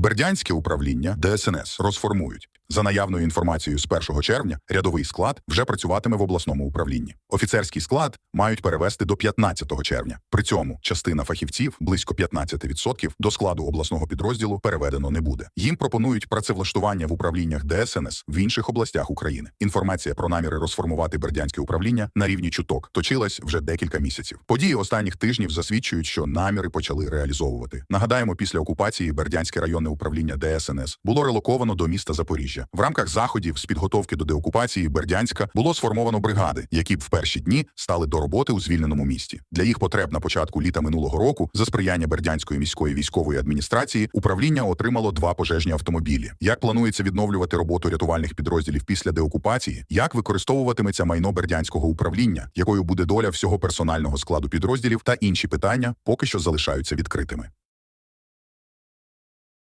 Бердянське управління ДСНС розформують. За наявною інформацією з 1 червня рядовий склад вже працюватиме в обласному управлінні. Офіцерський склад мають перевести до 15 червня. При цьому частина фахівців, близько 15%, до складу обласного підрозділу переведено не буде. Їм пропонують працевлаштування в управліннях ДСНС в інших областях України. Інформація про наміри розформувати бердянське управління на рівні чуток точилась вже декілька місяців. Події останніх тижнів засвідчують, що наміри почали реалізовувати. Нагадаємо, після окупації Бердянське районне управління ДСНС було релоковано до міста Запоріжжя. В рамках заходів з підготовки до деокупації Бердянська було сформовано бригади, які б в перші дні стали до роботи у звільненому місті. Для їх потреб на початку літа минулого року за сприяння Бердянської міської військової адміністрації управління отримало два пожежні автомобілі. Як планується відновлювати роботу рятувальних підрозділів після деокупації? Як використовуватиметься майно бердянського управління, якою буде доля всього персонального складу підрозділів та інші питання поки що залишаються відкритими.